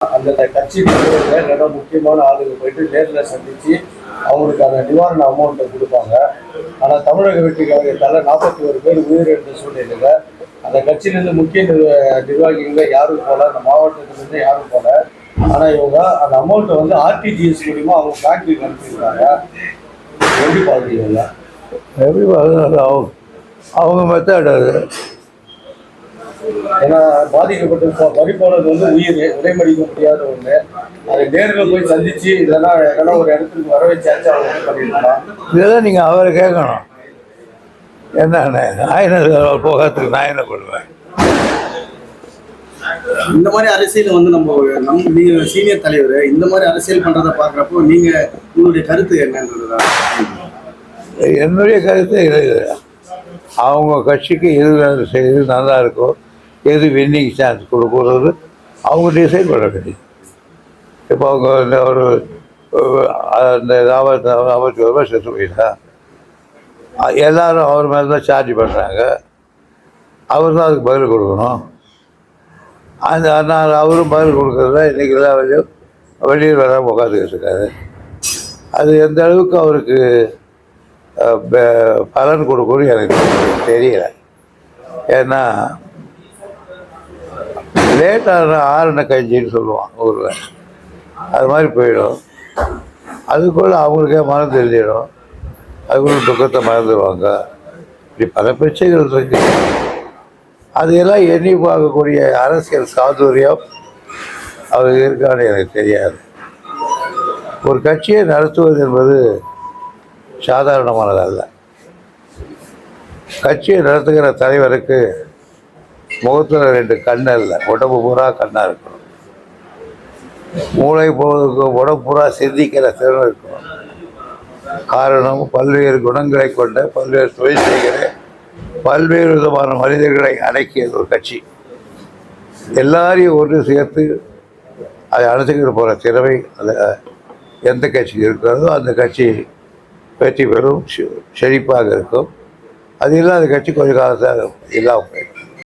அந்த கட்சி தலைவர்கள் முக்கியமான ஆளுங்க போயிட்டு நேரில் சந்திச்சு அவங்களுக்கான நிவாரண அமௌண்ட்டை கொடுப்பாங்க. ஆனால் தமிழக வெற்றி கழகத்தால் நாற்பத்தி ஒரு பேர் உயிரிழந்த சூழ்நிலையில் அந்த கட்சியிலேருந்து முக்கிய நிர்வ- நிர்வாகிகள் யாரும் போல அந்த மாவட்டத்திலேருந்து யாரும் போல. ஆனால் இவங்க அந்த அமௌண்ட்டை வந்து ஆர்டிஜிஎஸ் மூலிமா அவங்க பேங்க்குக்கு அனுப்பியிருக்காங்க. எப்படி பார்க்குறீங்களா எப்படி அவங்க அவங்க மெத்தட் அது. ஏன்னா பாதிக்கப்பட்டு போ- பறி போனது வந்து உயிர் விலைமடிக்க முடியாத ஒண்ணு. அதை நேரில் போய் சந்திச்சு இல்லைன்னா எதனா ஒரு இடத்துக்கு வர வச்சாச்சு அவங்க இது பண்ணிருக்கலாம். இதெல்லாம் நீங்கள் அவரை கேட்கணும். என்ன போகிறதுக்கு நான் என்ன பண்ணுவேன்? இந்த மாதிரி அரசியல் வந்து நம்ம நம் நீங்க சீனியர் தலைவர் இந்த மாதிரி அரசியல் பண்றதை பாக்குறப்போ நீங்க உங்களுடைய கருத்து என்னன்றதுதான். என்னுடைய கருத்து இது. அவங்க கட்சிக்கு எது செய்து நல்லா இருக்கோ எது வின்னிங் சான்ஸ் கொடுக்கறது அவங்க டிசைட் பண்ண வேண்டியது. இப்போ அவங்க இந்த ஒரு அந்த நாற்பத்தி நாற்பத்தி ஒரு ரூபாய் செத்து போயிட்டா எல்லாரும் அவர் மேலே தான் சார்ஜ் பண்ணுறாங்க அவர் தான் அதுக்கு பதில் கொடுக்கணும். அந்த நான் அவரும் பதில் கொடுக்குறதுல இன்றைக்கி எல்லாம் வெளியே வெளியில் வராமல் உட்காந்துக்கிட்டு இருக்காரு. அது எந்த அளவுக்கு அவருக்கு பலன் கொடுக்கும்னு எனக்கு தெரியல. ஏன்னா லேட்டாக ஆறுன கஞ்சின்னு சொல்லுவான் ஊரில் அது மாதிரி போயிடும். அதுக்குள்ளே அவங்களுக்கே மனம் தெரிஞ்சிடும். அதுக்குள்ள துக்கத்தை மறந்துடுவாங்க. இப்படி பல பிரச்சனைகள் இருக்கு. அதையெல்லாம் எண்ணி பார்க்கக்கூடிய அரசியல் சாதுரியம் அவர் இருக்கான்னு எனக்கு தெரியாது. ஒரு கட்சியை நடத்துவது என்பது சாதாரணமானதல்ல. கட்சியை நடத்துகிற தலைவருக்கு முகத்தில் ரெண்டு கண் இல்லை. உடம்பு பூரா கண்ணாக இருக்கணும் மூளை போவதுக்கு உடம்பு பூரா சிந்திக்கிற திறன் இருக்கணும் காரணம் பல்வேறு குணங்களை கொண்ட பல்வேறு தொழில் செய்கிற பல்வேறு விதமான மனிதர்களை அடக்கியது ஒரு கட்சி. எல்லாரையும் ஒன்று சேர்த்து அதை அழைச்சிக்கிட்டு போகிற திறமை அந்த எந்த கட்சி இருக்கிறதோ அந்த கட்சி வெற்றி பெறும் செழிப்பாக இருக்கும். அது இல்லாத கட்சி கொஞ்சம் காலத்தில் இல்லாமல் போயிடும்.